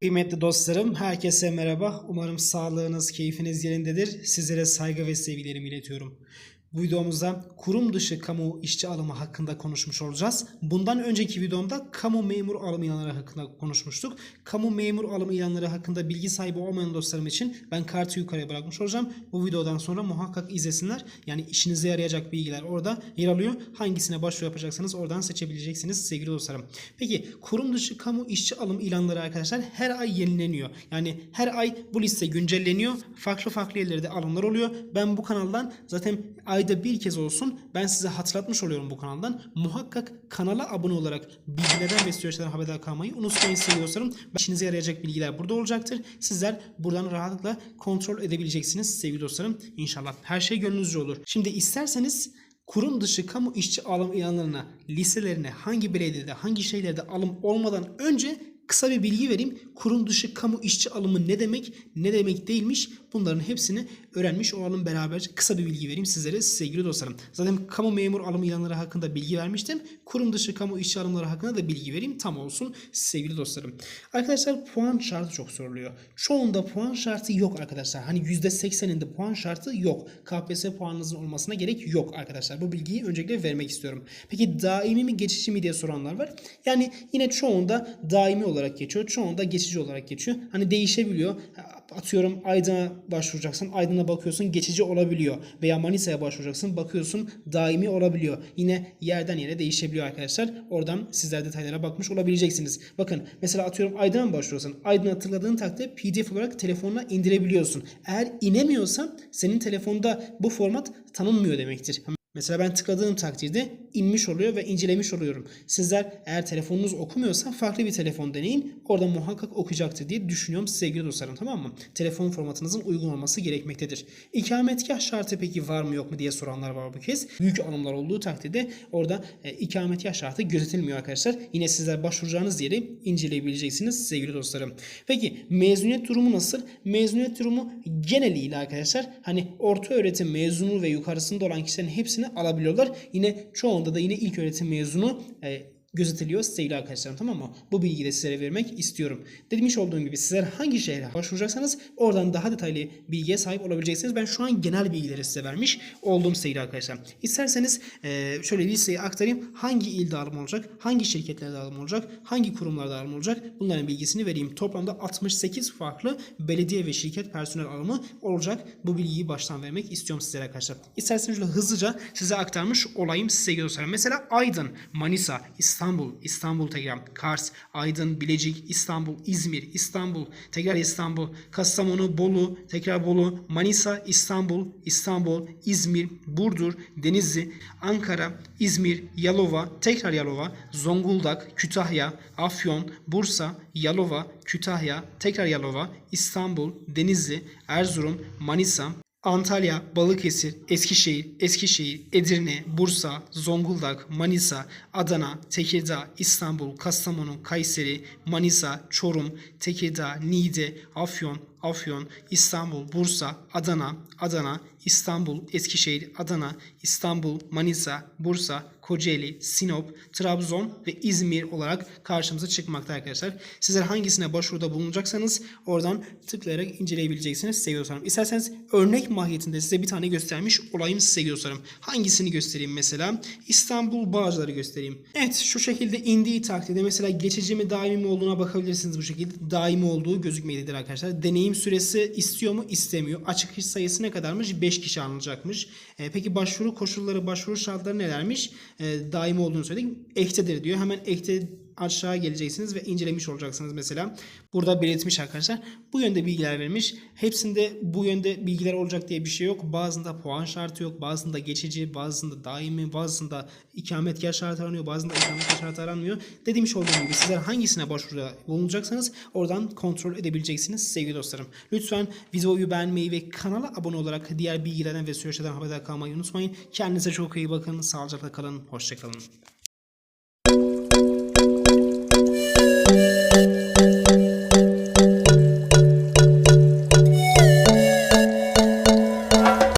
Kıymetli dostlarım, herkese merhaba. Umarım sağlığınız, keyfiniz yerindedir. Sizlere saygı ve sevgilerimi iletiyorum. Bu videomuzda kurum dışı kamu işçi alımı hakkında konuşmuş olacağız. Bundan önceki videomda kamu memur alım ilanları hakkında konuşmuştuk. Kamu memur alım ilanları hakkında bilgi sahibi olmayan dostlarım için ben kartı yukarıya bırakmış olacağım. Bu videodan sonra muhakkak izlesinler. Yani işinize yarayacak bilgiler orada yer alıyor. Hangisine başvuru yapacaksanız oradan seçebileceksiniz sevgili dostlarım. Peki kurum dışı kamu işçi alım ilanları arkadaşlar her ay yenileniyor. Yani her ay bu liste güncelleniyor. Farklı farklı yerlerde alımlar oluyor. Ben bu kanaldan zaten ayda bir kez olsun ben size hatırlatmış oluyorum bu kanaldan. Muhakkak kanala abone olarak bilgilerden ve süreçlerden haberdar kalmayı unutmayın sevgili dostlarım. İşinize yarayacak bilgiler burada olacaktır. Sizler buradan rahatlıkla kontrol edebileceksiniz sevgili dostlarım. İnşallah her şey gönlünüzce olur. Şimdi isterseniz kurum dışı kamu işçi alım ilanlarına, listelerine hangi belediyede, hangi şeylerde alım olmadan önce kısa bir bilgi vereyim. Kurum dışı kamu işçi alımı ne demek, ne demek değilmiş bunların hepsini öğrenmiş olalım beraber. Kısa bir bilgi vereyim sizlere sevgili dostlarım. Zaten kamu memur alım ilanları hakkında bilgi vermiştim. Kurum dışı kamu işçi alımları hakkında da bilgi vereyim. Tam olsun sevgili dostlarım. Arkadaşlar puan şartı çok soruluyor. Çoğunda puan şartı yok arkadaşlar. Hani %80'inde puan şartı yok. KPSS puanınızın olmasına gerek yok arkadaşlar. Bu bilgiyi öncelikle vermek istiyorum. Peki daimi mi geçici mi diye soranlar var. Yani yine çoğunda daimi olarak geçiyor. Çoğunda geçici olarak geçiyor. Hani değişebiliyor. Atıyorum Aydın'a başvuracaksın. Aydın'a bakıyorsun geçici olabiliyor. Veya Manisa'ya başvuracaksın. Bakıyorsun daimi olabiliyor. Yine yerden yere değişebiliyor arkadaşlar. Oradan sizler detaylara bakmış olabileceksiniz. Bakın mesela atıyorum Aydın'a mı başvuruyorsun? Aydın'ı hatırladığın takdirde PDF olarak telefonuna indirebiliyorsun. Eğer inemiyorsan senin telefonda bu format tanınmıyor demektir. Mesela ben tıkladığım takdirde inmiş oluyor ve incelemiş oluyorum. Sizler eğer telefonunuz okumuyorsa farklı bir telefon deneyin. Orada muhakkak okuyacaktır diye düşünüyorum sevgili dostlarım tamam mı? Telefon formatınızın uygun olması gerekmektedir. İkametgah şartı peki var mı yok mu diye soranlar var bu kez. Büyük alımlar olduğu takdirde orada e, ikametgah şartı gözetilmiyor arkadaşlar. Yine sizler başvuracağınız yeri inceleyebileceksiniz sevgili dostlarım. Peki mezuniyet durumu nasıl? Mezuniyet durumu geneliyle arkadaşlar hani orta öğretim mezunu ve yukarısında olan kişilerin hepsini alabiliyorlar. Yine çoğunda da yine ilk öğretim mezunu e, gözetiliyor sevgili arkadaşlarım tamam mı? Bu bilgiyi de sizlere vermek istiyorum. Demiş olduğum gibi sizler hangi şehre başvuracaksanız oradan daha detaylı bilgiye sahip olabileceksiniz. Ben şu an genel bilgileri size vermiş olduğum sevgili arkadaşlar. İsterseniz şöyle listeyi aktarayım. Hangi ilde alım olacak? Hangi şirketlerde alım olacak? Hangi kurumlarda alım olacak? Bunların bilgisini vereyim. Toplamda 68 farklı belediye ve şirket personel alımı olacak. Bu bilgiyi baştan vermek istiyorum sizlere arkadaşlar. İsterseniz şöyle hızlıca size aktarmış olayım size göstereyim. Mesela Aydın, Manisa, İstanbul, İstanbul tekrar, Kars, Aydın, Bilecik, İstanbul, İzmir, İstanbul, tekrar İstanbul, Kastamonu, Bolu, tekrar Bolu, Manisa, İstanbul, İstanbul, İzmir, Burdur, Denizli, Ankara, İzmir, Yalova, tekrar Yalova, Zonguldak, Kütahya, Afyon, Bursa, Yalova, Kütahya, tekrar Yalova, İstanbul, Denizli, Erzurum, Manisa, Antalya, Balıkesir, Eskişehir, Eskişehir, Edirne, Bursa, Zonguldak, Manisa, Adana, Tekirdağ, İstanbul, Kastamonu, Kayseri, Manisa, Çorum, Tekirdağ, Niğde, Afyon, Afyon, İstanbul, Bursa, Adana, Adana, İstanbul, Eskişehir, Adana, İstanbul, Manisa, Bursa, Kocaeli, Sinop, Trabzon ve İzmir olarak karşımıza çıkmakta arkadaşlar. Sizler hangisine başvuruda bulunacaksanız oradan tıklayarak inceleyebileceksiniz sevgili dostlarım. İsterseniz örnek mahiyetinde size bir tane göstermiş olayım sevgili dostlarım. Hangisini göstereyim mesela? İstanbul Bağcılar'ı göstereyim. Evet şu şekilde indiği takdirde mesela geçici mi daimi mi olduğuna bakabilirsiniz bu şekilde. Daimi olduğu gözükmektedir arkadaşlar. Deneyim süresi istiyor mu? istemiyor. Açık kişi sayısı ne kadarmış? 5 kişi alınacakmış. E, peki başvuru koşulları, başvuru şartları nelermiş? E, daimi olduğunu söyledik. Ektedir diyor. Hemen ekte aşağı geleceksiniz ve incelemiş olacaksınız mesela. Burada belirtmiş arkadaşlar. Bu yönde bilgiler vermiş. Hepsinde bu yönde bilgiler olacak diye bir şey yok. Bazısında puan şartı yok. Bazısında geçici, bazısında daimi, bazısında ikametgah şartı aranıyor. Bazısında ikametgah şartı aranmıyor. Dediğim olduğum gibi sizler hangisine başvuruda bulunacaksanız oradan kontrol edebileceksiniz sevgili dostlarım. Lütfen videoyu beğenmeyi ve kanala abone olarak diğer bilgilerden ve süreçlerden haberdar kalmayı unutmayın. Kendinize çok iyi bakın. Sağlıcakla kalın. Hoşçakalın.